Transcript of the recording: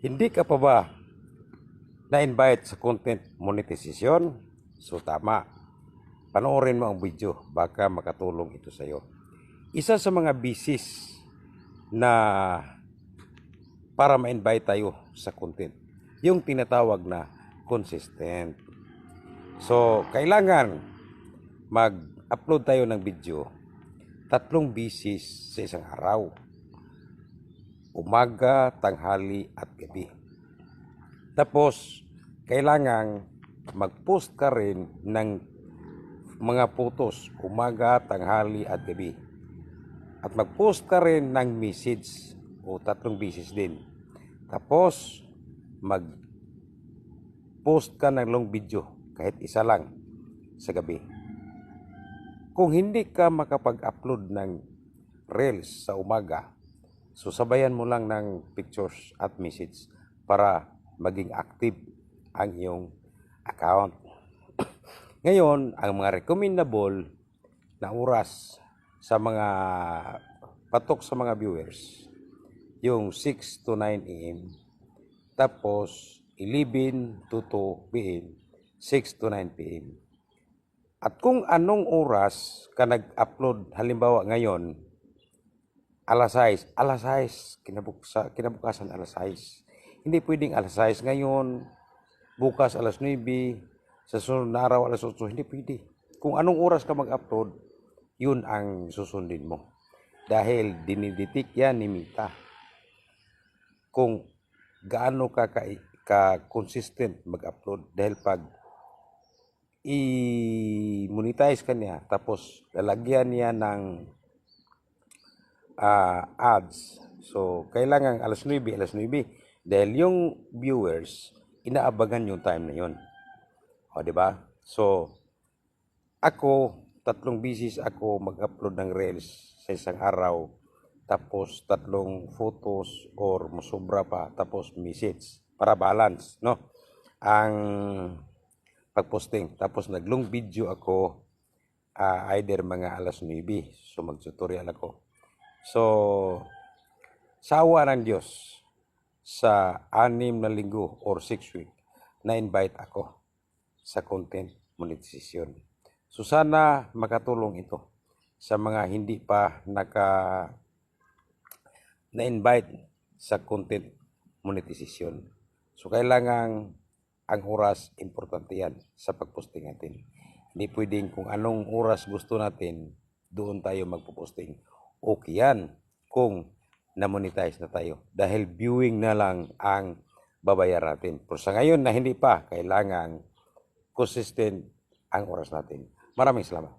Hindi ka pa ba na-invite sa content monetization? So tama. Panoorin mo ang video. Baka makatulong ito sa iyo. Isa sa mga bisis na para ma-invite tayo sa content. Yung tinatawag na consistent. So, kailangan mag-upload tayo ng video tatlong bisis sa isang araw. Umaga, tanghali at. Tapos, kailangan mag-post ka rin ng mga photos umaga, tanghali at gabi. At mag-post ka rin ng message o tatlong bisis din. Tapos, mag-post ka ng long video kahit isa lang sa gabi. Kung hindi ka makapag-upload ng reels sa umaga, so sabayan mo lang ng pictures at message para maging active ang iyong account. Ngayon, ang mga recommendable na oras sa mga patok sa mga viewers, yung 6 to 9 a.m. Tapos 11 to 2 p.m. 6 to 9 p.m. At kung anong oras ka nag-upload, halimbawa ngayon, alas 6, alas 6, kinabuksa, kinabukasan alas 6. Hindi pwedeng alas 6 ngayon, bukas alas 9, sa sunod na araw alas 8, hindi pwede. Kung anong oras ka mag-upload, yun ang susundin mo. Dahil diniditik yan ni Mita. Kung gaano ka ka, ka consistent mag-upload. Dahil pag i-monetize ka niya, tapos lalagyan niya ng ah, ads. So, kailangan alas 9, alas 9. Dahil yung viewers, inaabagan yung time na yun. O, di ba? So, ako, tatlong bisis ako mag-upload ng reels sa isang araw. Tapos, tatlong photos or masubra pa. Tapos, message. Para balance, no? Ang pagposting. Tapos, nag-long video ako ah, either mga alas 9. So, mag-tutorial ako. So, sa awa ng Diyos, sa anim na linggo or six week, na-invite ako sa content monetization. So sana makatulong ito sa mga hindi pa naka na-invite sa content monetization. So kailangan ang oras importante yan sa pagposting natin. Hindi pwedeng kung anong oras gusto natin, doon tayo magpo-posting. Okay yan kung na-monetize na tayo. Dahil viewing na lang ang babayaran natin. Pero sa ngayon na hindi pa, kailangan consistent ang oras natin. Maraming salamat.